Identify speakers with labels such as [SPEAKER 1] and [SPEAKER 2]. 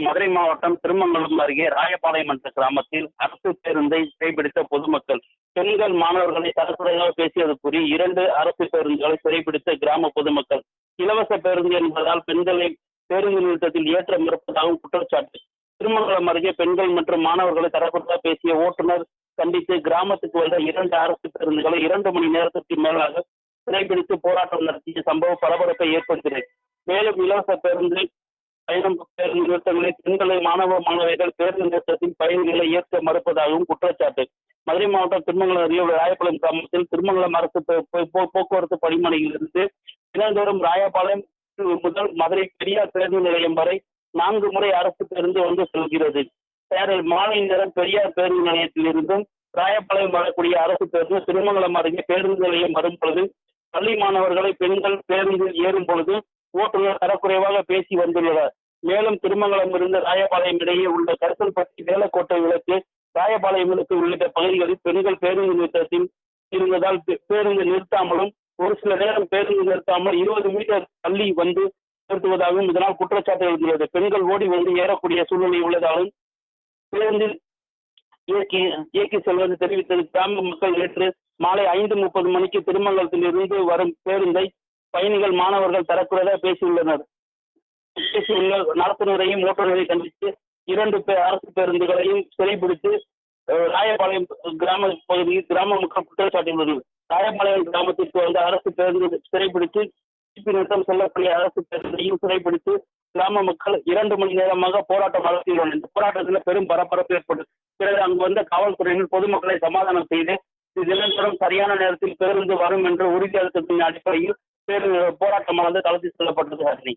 [SPEAKER 1] மதுரை மாவட்டம் திருமங்கலம் அருகே ராயபாளையம் என்ற கிராமத்தில் அரசு பேருந்தை சிறைபிடித்த பொதுமக்கள். பெண்கள் மாணவர்களை தரக்குறையாக பேசியது கூறி இரண்டு அரசு பேருந்துகளை சிறைபிடித்த கிராம பொதுமக்கள். இலவச பேருந்து என்பதால் பெண்களை பேருந்து நிறுத்தத்தில் ஏற்ற மறுப்பதாகவும் குற்றச்சாட்டு. திருமங்கலம் அருகே பெண்கள் மற்றும் மாணவர்களை தரக்குறையாக பேசிய ஓட்டுநர் கண்டித்து கிராமத்துக்கு வந்த இரண்டு அரசு பேருந்துகளை இரண்டு மணி நேரத்திற்கு மேலாக சிறைபிடித்து போராட்டம் நடத்திய சம்பவம் பரபரப்பை ஏற்படுத்தியது. மேலும் இலவச பேருந்து பயணம் பேருந்து நிறுத்தங்களில் பெண்களை மாணவ மாணவிகள் பேருந்து நிறுத்தத்தில் பயணிகளை ஏற்க மறுப்பதாகவும் குற்றச்சாட்டு. மதுரை மாவட்டம் திருமங்கலம் அருகே உள்ள ராயபாளையம் கிராமத்தில் திருமங்கலம் அரசு போ- போக்குவரத்து பணிமனையிலிருந்து தினந்தோறும் ராயபாளையம் முதல் மதுரை பெரியார் பேருந்து நிலையம் வரை நான்கு முறை அரசு பேருந்து வந்து செல்கிறது. மாலை நேரம் பெரியார் பேருந்து நிலையத்திலிருந்தும் ராயபாளையம் வரக்கூடிய அரசு பேருந்து திருமங்கலம் அருகே பேருந்து நிலையம் வரும் பொழுது பள்ளி மாணவர்களை பெண்கள் பேருந்தில் ஏறும் பொழுது ஓட்டுநர் தரக்குறைவாக பேசி வந்துள்ளனர். மேலும் திருமங்கலம் இருந்து ராயபாளையம் இடையே உள்ள கருத்தல்பட்டி வேலக்கோட்டை விளக்கு ராயபாளையம் விளக்கு உள்ளிட்ட பகுதிகளில் பெண்கள் பேருந்து நிறுத்தத்தில் இருந்ததால் பேருந்து நிறுத்தாமலும் ஒரு சில நேரம் பேருந்து நிறுத்தாமல் இருபது மீட்டர் தள்ளி வந்து நிறுத்துவதாகவும் இதனால் குற்றச்சாட்டு எழுந்துள்ளது. பெண்கள் ஓடி வந்து ஏறக்கூடிய சூழ்நிலை உள்ளதாலும் பேருந்தில் இயக்கி இயக்கி செல்வது தெரிவித்தது கிராம மக்கள் நேற்று மாலை ஐந்து முப்பது மணிக்கு திருமங்கலத்தில் இருந்து வரும் பேருந்தை பயணிகள் மாணவர்கள் தரக்குறையாக பேசியுள்ளனர். பேசியுள்ள நடத்துனரையும் ஓட்டுநரை கண்டித்து இரண்டு அரசு பேருந்துகளையும் சிறைபிடித்து ராயபாளையம் கிராம பகுதியில் கிராம மக்கள் குற்றம் சாட்டியுள்ளனர் ராயபாளையம் கிராமத்திற்கு வந்த அரசு பேருந்து சிறைபிடித்து திருப்பி நிறுத்தம் செல்லக்கூடிய அரசு பேருந்தையும் சிறைபிடித்து கிராம மக்கள் இரண்டு மணி நேரமாக போராட்டம் நடத்தியுள்ளனர். இந்த போராட்டத்தில் பெரும் பரபரப்பு ஏற்பட்டது. பிறகு அங்கு வந்த காவல்துறையினர் பொதுமக்களை சமாதானம் செய்து நிரந்தரம் சரியான நேரத்தில் பேருந்து வரும் என்று உறுதியளித்ததின் அடிப்படையில் பேருந்து போராட்டமானது தளர்த்தி செல்லப்பட்டது ஹரிணி.